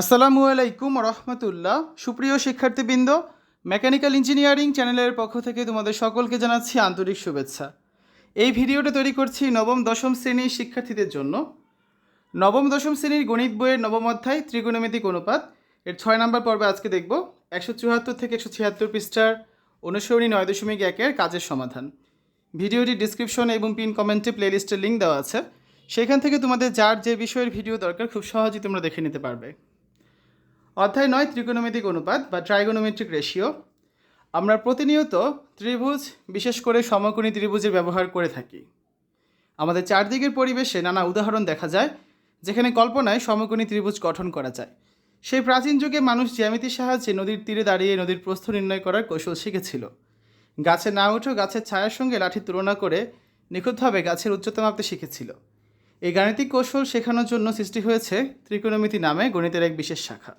আসসালামু আলাইকুম রহমতুল্লাহ। সুপ্রিয় শিক্ষার্থীবৃন্দ, মেকানিক্যাল ইঞ্জিনিয়ারিং চ্যানেলের পক্ষ থেকে তোমাদের সকলকে জানাচ্ছি আন্তরিক শুভেচ্ছা। এই ভিডিওটা তৈরি করছি নবম, দশম শ্রেণির শিক্ষার্থীদের জন্য। নবম, দশম শ্রেণির গণিত বইয়ের নবম অধ্যায়, ত্রিকোণমিতিক অনুপাত। এর ছয় নম্বর পর্বে আজকে দেখব একশো চুয়াত্তর থেকে একশো ছিয়াত্তর পৃষ্ঠার অনুসরণী নয় দশমিক একের কাজের সমাধান। ভিডিওটি ডিসক্রিপশন এবং পিন কমেন্টে প্লেলিস্টের লিঙ্ক দেওয়া আছে। সেখান থেকে তোমাদের যার যে বিষয়ের ভিডিও দরকার, খুব সহজেই তোমরা দেখে নিতে পারবে। অধ্যায় নয়, ত্রিকোণমিতিক অনুপাত বা ট্রাইগোনোমেট্রিক রেশিও। আমরা প্রতিনিয়ত ত্রিভুজ, বিশেষ করে সমকোণী ত্রিভুজের ব্যবহার করে থাকি। আমাদের চারদিকের পরিবেশে নানা উদাহরণ দেখা যায়, যেখানে কল্পনায় সমকোণী ত্রিভুজ গঠন করা যায়। সেই প্রাচীন যুগে মানুষ জ্যামিতির সাহায্যে নদীর তীরে দাঁড়িয়ে নদীর প্রস্থ নির্ণয় করার কৌশল শিখেছিল। গাছে না উঠেও গাছের ছায়ার সঙ্গে লাঠির তুলনা করে নিখুঁতভাবে গাছের উচ্চতা মাপতে শিখেছিল। এই গাণিতিক কৌশল শেখানোর জন্য সৃষ্টি হয়েছে ত্রিকোণমিতি নামে গণিতের এক বিশেষ শাখা।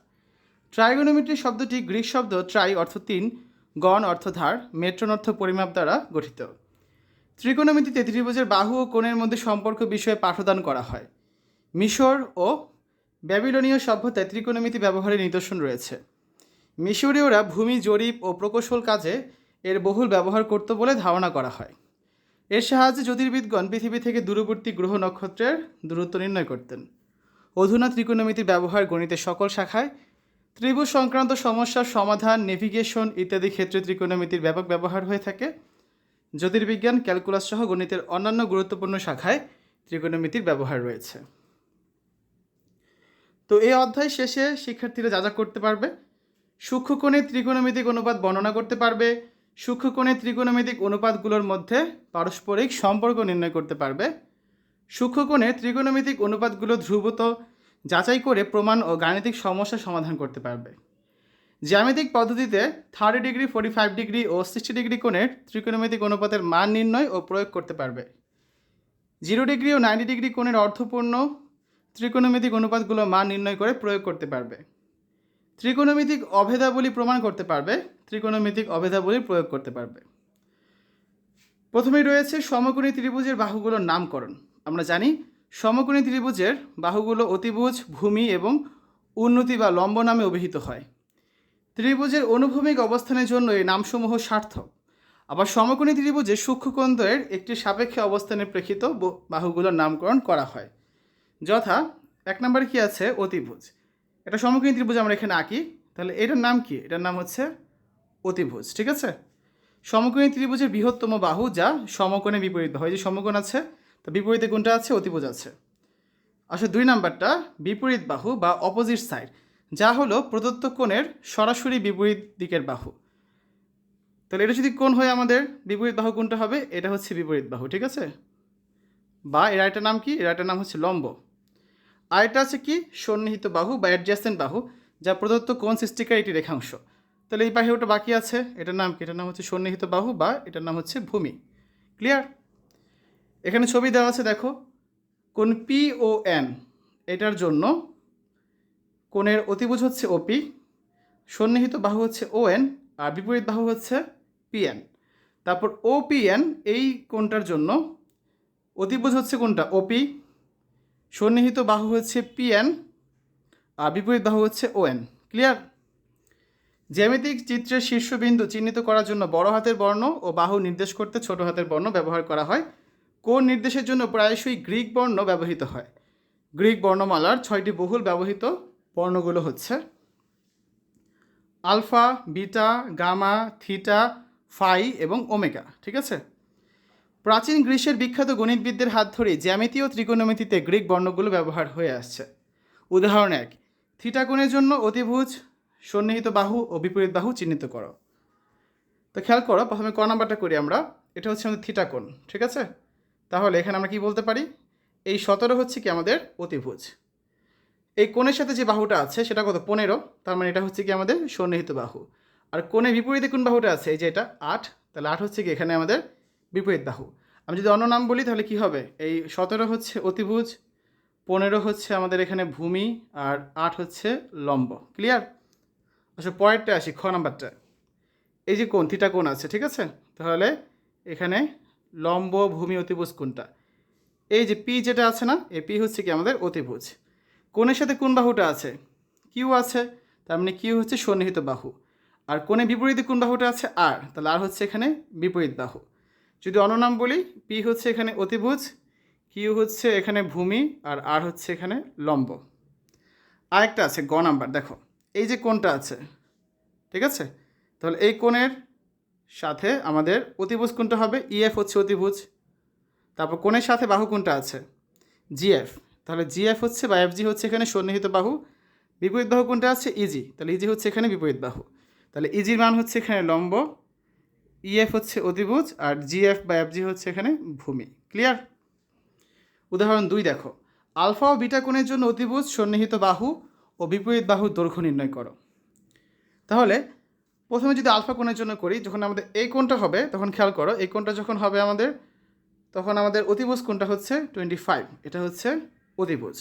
ট্রাইগোনোমেট্রি শব্দটি গ্রিক শব্দ ট্রাই অর্থ তিন, গণ অর্থ ধার, মেট্রন অর্থ পরিমাপ দ্বারা গঠিত। ত্রিকোণমিতিতে ত্রিভুজের বাহু ও কোণের মধ্যে সম্পর্ক বিষয়ে পাঠদান করা হয়। মিশর ও ব্যাবিলনীয় সভ্যতায় ত্রিকোণমিতি ব্যবহারের নিদর্শন রয়েছে। মিশরীয়রা ভূমি, জরিপ ও প্রকৌশল কাজে এর বহুল ব্যবহার করত বলে ধারণা করা হয়। এর সাহায্যে জ্যোতির্বিদগণ পৃথিবী থেকে দূরবর্তী গ্রহ নক্ষত্রের দূরত্ব নির্ণয় করতেন। অধুনা ত্রিকোণমিতির ব্যবহার গণিতের সকল শাখায় ত্রিভুজ সংক্রান্ত সমস্যার সমাধান নেভিগেশন ইত্যাদি ক্ষেত্রে ত্রিকোণমিতির ব্যাপক ব্যবহার হয়ে থাকে। জ্যোতির্বিজ্ঞান ক্যালকুলাস সহ গণিতের অন্যান্য গুরুত্বপূর্ণ শাখায় ত্রিকোণমিতির ব্যবহার রয়েছে। তো এই অধ্যায় শেষে শিক্ষার্থীরা যা যা করতে পারবে সূক্ষ্মকোণের ত্রিকোণমিতিক অনুপাত বর্ণনা করতে পারবে সূক্ষ্মকোণের ত্রিকোণমিতিক অনুপাতগুলোর মধ্যে পারস্পরিক সম্পর্ক নির্ণয় করতে পারবে সূক্ষ্মকোণের ত্রিকোণমিতিক অনুপাতগুলো ধ্রুবত যাচাই করে প্রমাণ ও গাণিতিক সমস্যার সমাধান করতে পারবে। জ্যামিতিক পদ্ধতিতে thirty degree forty five degree ও সিক্সটি ডিগ্রি কোণের ত্রিকোণমিতিক অনুপাতের মান নির্ণয় ও প্রয়োগ করতে পারবে। জিরো ডিগ্রি ও নাইনটি ডিগ্রি কোণের অর্থপূর্ণ ত্রিকোণমিতিক অনুপাতগুলো মান নির্ণয় করে প্রয়োগ করতে পারবে। ত্রিকোণমিতিক অভেদাবলী প্রমাণ করতে পারবে, ত্রিকোণমিতিক অভেদাবলী প্রয়োগ করতে পারবে। প্রথমেই রয়েছে সমকোণী ত্রিভুজের বাহুগুলোর নামকরণ। আমরা জানি সমকোণী ত্রিভুজের বাহুগুলো অতিভুজ, ভূমি এবং উন্নতি বা লম্ব নামে অভিহিত হয়। ত্রিভুজের অনুভূমিক অবস্থানের জন্য এই নামসমূহ সার্থক। আবার সমকোণী ত্রিভুজের সূক্ষ্মকোণদ্বয়ের একটি সাপেক্ষে অবস্থানের প্রেক্ষিত বাহুগুলোর নামকরণ করা হয়। যথা, এক নম্বরে কি আছে? অতিভুজ। এটা সমকোণী ত্রিভুজ আমরা এখানে আঁকি। তাহলে এটার নাম কি? এটার নাম হচ্ছে অতিভুজ, ঠিক আছে? সমকোণী ত্রিভুজের বৃহত্তম বাহু যা সমকোণে বিপরীত বাহু এই যে সমকোণ আছে বিপরীতে কোনটা আছে? অতিভুজ আছে। আসলে দুই নাম্বারটা, বিপরীত বাহু বা অপোজিট সাইড যা হলো প্রদত্ত কোণের সরাসরি বিপরীত দিকের বাহু। তাহলে এটা যদি কোণ হয় আমাদের, বিপরীত বাহু কোনটা হবে? এটা হচ্ছে বিপরীত বাহু, ঠিক আছে? বা এর আরেকটা নাম কি? এর আরেকটা নাম হচ্ছে লম্ব। আরেকটা আছে কি? সন্নিহিত বাহু বা অ্যাডজাসেন্ট বাহু, যা প্রদত্ত কোণ সৃষ্টিকার একটি রেখাংশ। তাহলে এই বাহুটা বাকি আছে, এটার নাম কি? এটার নাম হচ্ছে সন্নিহিত বাহু বা এটার নাম হচ্ছে ভূমি। ক্লিয়ার এখানে ছবি দেওয়া আছে, দেখো। কোন পি ও এন এটার জন্য কোণের অতিভুজ হচ্ছে ওপি সন্নিহিত বাহু হচ্ছে ও এন আর বিপরীত বাহু হচ্ছে পিএন তারপর ও পিএন এই কোণটার জন্য অতিভুজ হচ্ছে কোনটা? ওপি সন্নিহিত বাহু হচ্ছে পিএন আর বিপরীত বাহু হচ্ছে ওএন ক্লিয়ার জ্যামিতিক চিত্রের শীর্ষবিন্দু চিহ্নিত করার জন্য বড় হাতের বর্ণ ও বাহু নির্দেশ করতে ছোট হাতের বর্ণ ব্যবহার করা হয়। কোণ নির্দেশের জন্য প্রায়শই গ্রিক বর্ণ ব্যবহৃত হয়? গ্রিক বর্ণমালার ছয়টি বহুল ব্যবহৃত বর্ণগুলো হচ্ছে alpha, beta, gamma, theta, phi এবং ওমেগা, ঠিক আছে? প্রাচীন গ্রীসের বিখ্যাত গণিতবিদদের হাত ধরে জ্যামিতি ও ত্রিকোণমিতিতে গ্রিক বর্ণগুলো ব্যবহার হয়ে আসছে। উদাহরণ এক থিটা কোণের জন্য অতিভুজ, সন্নিহিত বাহু ও বিপরীত বাহু চিহ্নিত করো। তো খেয়াল করো, প্রথমে ক নাম্বারটা করি আমরা, এটা হচ্ছে আমাদের থিটা কোণ ঠিক আছে? তাহলে এখানে আমরা কি বলতে পারি? এই সতেরো হচ্ছে কি আমাদের অতিভুজ। এই কোণের সাথে যে বাহুটা আছে, সেটা কত? পনেরো। তার মানে এটা হচ্ছে কি আমাদের সন্নিহিত বাহু। আর কোণে বিপরীতে কোন বাহুটা আছে? এই যে এটা আট। তাহলে আট হচ্ছে কি এখানে আমাদের বিপরীত বাহু। আমি যদি অন্য নাম বলি, তাহলে কি হবে? এই সতেরো হচ্ছে অতিভুজ, পনেরো হচ্ছে আমাদের এখানে ভূমি, আর আট হচ্ছে লম্ব। ক্লিয়ার আচ্ছা পরেরটা আসি, খ নাম্বারটা। এই যে কোণ থিটা কোণ আছে, ঠিক আছে? তাহলে এখানে লম্ব ভূমি অতিভুজ কোনটা? এই যে পি যেটা আছে না, এই পি হচ্ছে কি আমাদের অতিভুজ। কোণের সাথে কোন বাহুটা আছে? কিউ আছে, তার মানে কিউ হচ্ছে সন্নিহিত বাহু। আর কোণে বিপরীতে কোন বাহুটা আছে? আর তাহলে আর হচ্ছে এখানে বিপরীত বাহু। যদি অন্য নাম বলি পি হচ্ছে এখানে অতিভুজ কিউ হচ্ছে এখানে ভূমি, আর আর হচ্ছে এখানে লম্ব। আরেকটা আছে, গ নাম্বার, দেখো। এই যে কোনটা আছে, ঠিক আছে? তাহলে এই কোণের সাথে আমাদের অতিভুজ কোনটা হবে? ইএফ হচ্ছে অতিভুজ। তারপর কোণের সাথে বাহু কোনটা আছে? জিএফ তাহলে জিএফ হচ্ছে বা এফজি হচ্ছে এখানে সন্নিহিত বাহু। বিপরীত বাহু কোনটা আছে? ইজি তাহলে ইজি হচ্ছে এখানে বিপরীত বাহু। তাহলে ইজির মান হচ্ছে এখানে লম্ব। ইএফ হচ্ছে অতিভুজ আর জিএফ বা এফজি হচ্ছে এখানে ভূমি। ক্লিয়ার উদাহরণ দুই দেখো। আলফা ও বিটা কোণের জন্য অতিভুজ, সন্নিহিত বাহু ও বিপরীত বাহুর দৈর্ঘ্য নির্ণয় করো। তাহলে প্রথমে যদি আলফা কোণের জন্য করি, যখন আমাদের এই কোণটা হবে, তখন খেয়াল করো, এই কোণটা যখন হবে আমাদের, তখন আমাদের অতিভুজ কোণটা হচ্ছে টোয়েন্টি ফাইভ এটা হচ্ছে অতিভুজ।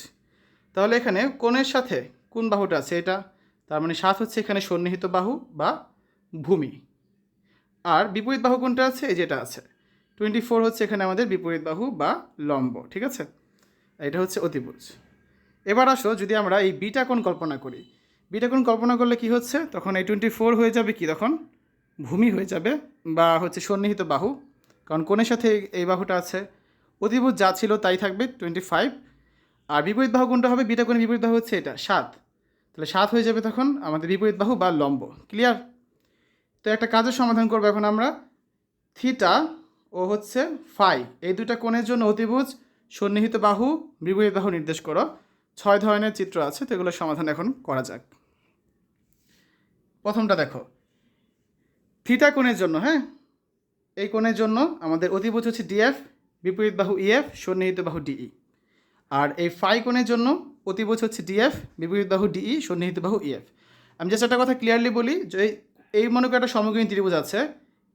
তাহলে এখানে কোণের সাথে কোন বাহুটা আছে এটা, তার মানে সাত হচ্ছে এখানে সন্নিহিত বাহু বা ভূমি। আর বিপরীত বাহু কোনটা আছে, এই যেটা আছে টোয়েন্টি ফোর হচ্ছে এখানে আমাদের বিপরীত বাহু বা লম্ব, ঠিক আছে? এটা হচ্ছে অতিভুজ। এবার আসো, যদি আমরা এই বিটা কোণ কল্পনা করি বিটা কোণ কল্পনা করলে কি হচ্ছে? তখন এই টোয়েন্টি ফোর হয়ে যাবে কি? তখন ভূমি হয়ে যাবে বা হচ্ছে সন্নিহিত বাহু। কারণ কোণের সাথে এই- বাহুটা আছে। অতিভুজ যা ছিল তাই থাকবে, টোয়েন্টি ফাইভ। আর বিপরীত বাহু কোনটা হবে? বিটা বিপরীত বাহু হচ্ছে এটা, সাত। তাহলে সাত হয়ে যাবে তখন আমাদের বিপরীত বাহু বা লম্ব। ক্লিয়ার তো একটা কাজের সমাধান করব এখন আমরা। থিটা ও হচ্ছে ফাই। এই দুটা কোণের জন্য অতিভুজ, সন্নিহিত বাহু, বিপরীত বাহু নির্দেশ করো। ছয় ধরনের চিত্র আছে, তো এগুলোর সমাধান এখন করা যাক। প্রথমটা দেখো। থিটা কোণের জন্য হ্যাঁ? এই কোণের জন্য আমাদের অতিভুজ হচ্ছে ডিএফ বিপরীত বাহু ইএফ সন্নিহিত বাহু ডিই আর এই ফাই কোণের জন্য অতিভুজ হচ্ছে ডিএফ বিপরীত বাহু ডিই সন্নিহিত বাহু ইএফ আমি জাস্ট একটা কথা ক্লিয়ারলি বলি যে এই- মনে করে একটা সমগ্রী ত্রিভুজ আছে।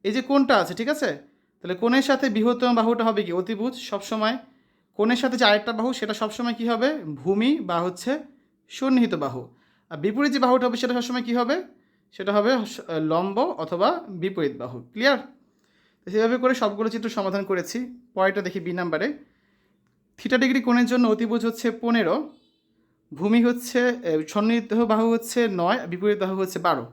এই যে কোণটা আছে, ঠিক আছে? তাহলে কোণের সাথে বৃহত্তম বাহুটা হবে কি? অতিভুজ সবসময়। কোণের সাথে যে আরেকটা বাহু, সেটা সবসময় কি হবে? ভূমি বা হচ্ছে সন্নিহিত বাহু। আর বিপরীত যে বাহুটা হবে, সেটা সবসময় কী হবে? সেটা হবে লম্ব অথবা বিপরীত বাহু। ক্লিয়ার সেভাবে করে সবগুলো চিত্র সমাধান করেছি। পরেরটা দেখি বি নাম্বারে থিটা ডিগ্রি কোণের জন্য অতিভুজ হচ্ছে পনেরো, ভূমি হচ্ছে সন্নিহিত বাহু হচ্ছে নয়, বিপরীত বাহু হচ্ছে বারো।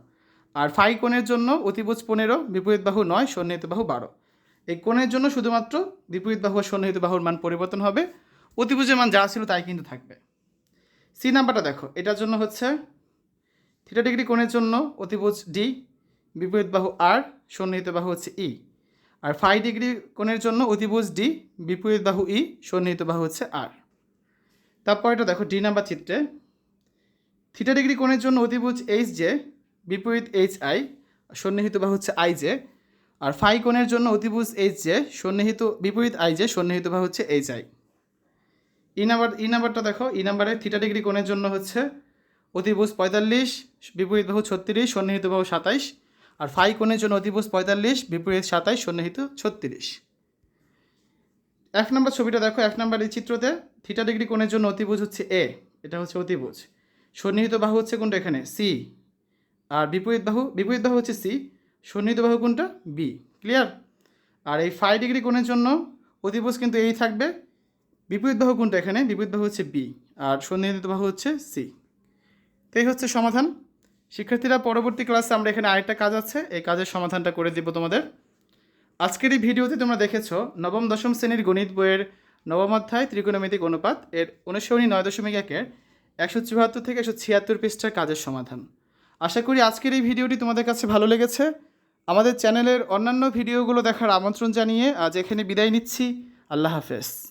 আর ফাই কোণের জন্য অতিভুজ পনেরো, বিপরীত বাহু নয়, সন্নিহিত বাহু বারো। এই কোণের জন্য শুধুমাত্র বিপরীত বাহু সন্নিহিত বাহুর মান পরিবর্তন হবে। অতিভুজের মান যা ছিল তাই কিন্তু থাকবে। সি নাম্বারটা দেখো। এটার জন্য হচ্ছে থিটা ডিগ্রি কোণের জন্য অতিভুজ ডি বিপরীত বাহু আর সন্নিহিত বাহু হচ্ছে ই আর ফাই ডিগ্রি কোণের জন্য অতিভুজ ডি বিপরীত বাহু ই সন্নিহিত বাহু হচ্ছে আর তারপর এটা দেখো ডি নাম্বার চিত্রে থিটা ডিগ্রি কোণের জন্য অতিভুজ এইচ জে বিপরীত এইচ আই সন্নিহিত বাহু হচ্ছে আই জে আর ফাই কোণের জন্য অতিভুজ এইচ জে সন্নিহিত, বিপরীত আই জে সন্নিহিত বাহু হচ্ছে H I E number E নাম্বারটা দেখো ই নাম্বারে থিটা ডিগ্রি কোণের জন্য হচ্ছে অতিভুজ পঁয়তাল্লিশ, বিপরীত বাহু ছত্রিশ, সন্নিহিত বাহু সাতাইশ, আর ফাই কোণের জন্য অতিভুজ পঁয়তাল্লিশ, বিপরীত সাতাইশ, সন্নিহিত ছত্রিশ। এক নম্বর ছবিটা দেখো, এক নম্বর এই চিত্রতে থিটা ডিগ্রি কোণের জন্য অতিভুজ হচ্ছে এ এটা হচ্ছে অতিভুজ। সন্নিহিত বাহু হচ্ছে কোনটা এখানে? সি আর বিপরীত বাহু বিপরীত বাহু হচ্ছে সি সন্নিহিত বাহু কোনটা? বি ক্লিয়ার আর এই ফাইভ ডিগ্রি কোণের জন্য অতিভুজ কিন্তু এই থাকবে, বিপরীত বাহু কোনটা এখানে? বিপরীত বাহু হচ্ছে বি আর সন্নিহিত বাহু হচ্ছে সি তো এই হচ্ছে সমাধান। শিক্ষার্থীরা, পরবর্তী ক্লাসে আমরা এখানে আরেকটা কাজ আছে। এই কাজের সমাধানটা করে দিব তোমাদের। আজকের এই ভিডিওতে তোমরা দেখেছ, নবম, দশম শ্রেণির গণিত বইয়ের নবম অধ্যায় ত্রিকোণমিতিক অনুপাত। এর অনুসরণী নয় দশমিক একের একশো চুয়াত্তর থেকে একশো ছিয়াত্তর পৃষ্ঠার কাজের সমাধান। আশা করি আজকের এই ভিডিওটি তোমাদের কাছে ভালো লেগেছে। আমাদের চ্যানেলের অন্যান্য ভিডিওগুলো দেখার আমন্ত্রণ জানিয়ে আজ এখানে বিদায় নিচ্ছি। আল্লাহ হাফেজ।